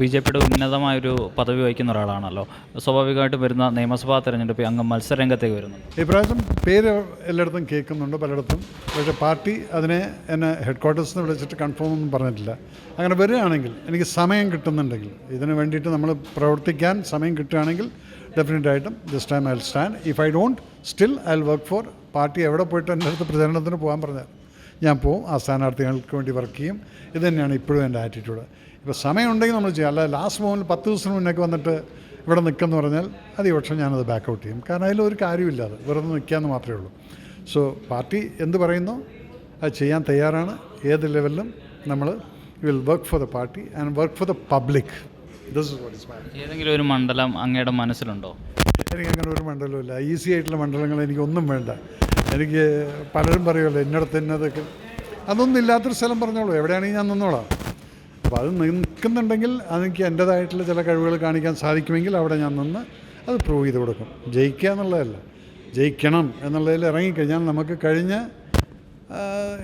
B J പിയുടെ ഉന്നതമായൊരു പദവി വഹിക്കുന്ന ഒരാളാണല്ലോ. സ്വാഭാവികമായിട്ടും വരുന്ന നിയമസഭാ തെരഞ്ഞെടുപ്പിൽ അങ്ങ് മത്സരരംഗത്തേക്ക് വരുന്നുണ്ട്. ഇപ്രാവശ്യം പേര് എല്ലായിടത്തും കേൾക്കുന്നുണ്ട് പലയിടത്തും. പക്ഷേ പാർട്ടി അതിനെ എന്നെ ഹെഡ് ക്വാർട്ടേഴ്സ് നിന്ന് വിളിച്ചിട്ട് കൺഫേം ഒന്നും പറഞ്ഞിട്ടില്ല. അങ്ങനെ വരികയാണെങ്കിൽ എനിക്ക് സമയം കിട്ടുന്നുണ്ടെങ്കിൽ ഇതിന് വേണ്ടിയിട്ട് നമ്മൾ പ്രവർത്തിക്കാൻ സമയം കിട്ടുകയാണെങ്കിൽ ഡെഫിനറ്റായിട്ടും this time I stand if I don't still I work for party എവിടെ പോയിട്ട് എന്റെ അടുത്ത് പ്രചരണത്തിന് പോകാൻ പറഞ്ഞാൽ ഞാൻ പോവും ആ സ്ഥാനാർത്ഥികൾക്ക് വേണ്ടി വർക്ക് ചെയ്യും. ഇത് തന്നെയാണ് ഇപ്പോഴും എന്റെ ആറ്റിറ്റ്യൂഡ് ഇപ്പോൾ സമയമുണ്ടെങ്കിൽ നമ്മൾ ചെയ്യാം. അല്ല ലാസ്റ്റ് മോമെന്റ് പത്ത് ദിവസം മുന്നേക്ക് വന്നിട്ട് ഇവിടെ നിൽക്കുമെന്ന് പറഞ്ഞാൽ അതിപക്ഷം ഞാനത് ബാക്ക് ഔട്ട് ചെയ്യും. കാരണം അതിലൊരു കാര്യമില്ല അത്. വെറുതെ നിൽക്കാമെന്ന് മാത്രമേ ഉള്ളൂ. സോ പാർട്ടി എന്ത് പറയുന്നു അത് ചെയ്യാൻ തയ്യാറാണ്. ഏത് ലെവലിലും നമ്മൾ will work for the party and work for the public ഏതെങ്കിലും ഒരു മണ്ഡലം അങ്ങയുടെ മനസ്സിലുണ്ടോ? എനിക്ക് അങ്ങനെ ഒരു മണ്ഡലമില്ല ഈസി ആയിട്ടുള്ള മണ്ഡലങ്ങൾ എനിക്കൊന്നും വേണ്ട. എനിക്ക് പലരും പറയുമല്ലോ എന്നിടത്ത് ഇന്നതൊക്കെ അതൊന്നും ഇല്ലാത്തൊരു സ്ഥലം പറഞ്ഞോളൂ എവിടെയാണെങ്കിൽ ഞാൻ നിന്നോളാം. അപ്പോൾ അത് നിൽക്കുന്നുണ്ടെങ്കിൽ അതെനിക്ക് എന്റേതായിട്ടുള്ള ചില കഴിവുകൾ കാണിക്കാൻ സാധിക്കുമെങ്കിൽ അവിടെ ഞാൻ നിന്ന് അത് പ്രൂവ് ചെയ്ത് കൊടുക്കും. ജയിക്കുക എന്നുള്ളതല്ല ജയിക്കണം എന്നുള്ളതിൽ ഇറങ്ങിക്കഴിഞ്ഞാൽ നമുക്ക് കഴിഞ്ഞ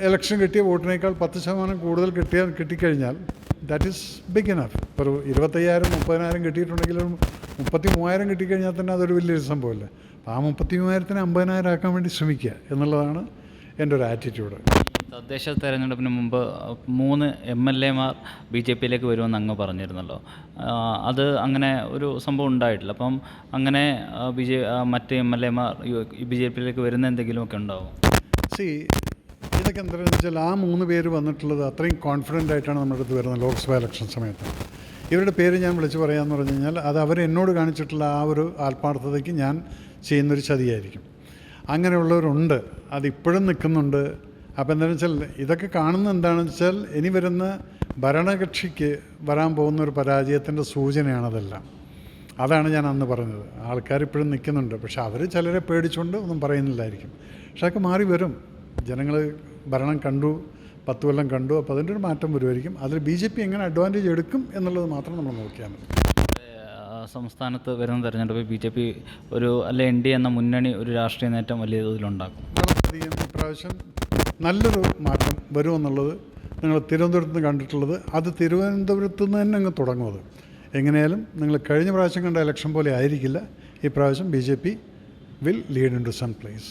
ഇലക്ഷൻ കിട്ടിയ വോട്ടിനേക്കാൾ പത്ത് ശതമാനം കൂടുതൽ കിട്ടിയാൽ കിട്ടിക്കഴിഞ്ഞാൽ ദാറ്റ് ഈസ് ബിഗ് എനഫ് ഒരു ഇരുപത്തയ്യായിരം മുപ്പതിനായിരം കിട്ടിയിട്ടുണ്ടെങ്കിൽ ഒരു മുപ്പത്തി മൂവായിരം കിട്ടിക്കഴിഞ്ഞാൽ തന്നെ അതൊരു വലിയൊരു സംഭവമല്ലേ? അപ്പോൾ ആ മുപ്പത്തി മൂവായിരത്തിന് അമ്പതിനായിരം ആക്കാൻ വേണ്ടി ശ്രമിക്കുക എന്നുള്ളതാണ് എന്റെ ഒരു ആറ്റിറ്റ്യൂഡ് തദ്ദേശ തെരഞ്ഞെടുപ്പിന് മുമ്പ് മൂന്ന് എം എൽ എമാർ ബി ജെ പിയിലേക്ക് വരുമെന്ന് അങ്ങ് പറഞ്ഞിരുന്നല്ലോ. അത് അങ്ങനെ ഒരു സംഭവം ഉണ്ടായിട്ടില്ല. അപ്പം അങ്ങനെ ബി ജെ മറ്റ് എം എൽ എമാർ ബി ജെ പിയിലേക്ക് വരുന്ന എന്തെങ്കിലുമൊക്കെ ഉണ്ടാവും? സി ഇതൊക്കെ എന്താണെന്ന് വെച്ചാൽ ആ മൂന്ന് പേര് വന്നിട്ടുള്ളത് അത്രയും കോൺഫിഡന്റ് ആയിട്ടാണ് നമ്മുടെ അടുത്ത് വരുന്നത് ലോക്സഭാ ഇലക്ഷൻ സമയത്ത്. ഇവരുടെ പേര് ഞാൻ വിളിച്ച് പറയാമെന്ന് പറഞ്ഞു കഴിഞ്ഞാൽ അത് അവർ എന്നോട് കാണിച്ചിട്ടുള്ള ആ ഒരു ആത്മാർത്ഥതയ്ക്ക് ഞാൻ ചെയ്യുന്നൊരു ചതിയായിരിക്കും. അങ്ങനെയുള്ളവരുണ്ട്. അതിപ്പോഴും നിൽക്കുന്നുണ്ട്. അപ്പോൾ എന്താണെന്ന് വെച്ചാൽ ഇതൊക്കെ കാണുന്ന എന്താണെന്ന് വെച്ചാൽ ഇനി വരുന്ന ഭരണകക്ഷിക്ക് വരാൻ പോകുന്ന ഒരു പരാജയത്തിന്റെ സൂചനയാണതെല്ലാം അതാണ് ഞാൻ അന്ന് പറഞ്ഞത്. ആൾക്കാർ ഇപ്പോഴും നിൽക്കുന്നുണ്ട്. പക്ഷെ അവർ ചിലരെ പേടിച്ചുകൊണ്ട് ഒന്നും പറയുന്നില്ലായിരിക്കും. പക്ഷെ അതൊക്കെ മാറി വരും. ജനങ്ങൾ ഭരണം കണ്ടു. പത്ത് കൊല്ലം കണ്ടു അപ്പോൾ അതിന്റെ ഒരു മാറ്റം വരുമായിരിക്കും. അതിൽ ബി ജെ പി എങ്ങനെ അഡ്വാന്റേജ് എടുക്കും എന്നുള്ളത് മാത്രം നമ്മൾ നോക്കിയാൽ മതി. സംസ്ഥാനത്ത് വരുന്ന തെരഞ്ഞെടുപ്പിൽ ബി ജെ പി ഒരു അല്ലെ എൻ ഡി എന്ന മുന്നണി ഒരു രാഷ്ട്രീയ നേട്ടം വലിയ തോതിലുണ്ടാക്കും. വളരെയധികം ഇപ്രാവശ്യം നല്ലൊരു മാറ്റം വരുമെന്നുള്ളത് നിങ്ങൾ തിരുവനന്തപുരത്ത് നിന്ന് കണ്ടിട്ടുള്ളത്. അത് തിരുവനന്തപുരത്ത് നിന്ന് തന്നെ അങ്ങ് തുടങ്ങുന്നത്. എങ്ങനെയാലും നിങ്ങൾ കഴിഞ്ഞ പ്രാവശ്യം കണ്ട ഇലക്ഷൻ പോലെ ആയിരിക്കില്ല. ഇപ്രാവശ്യം B J P will lead in to some place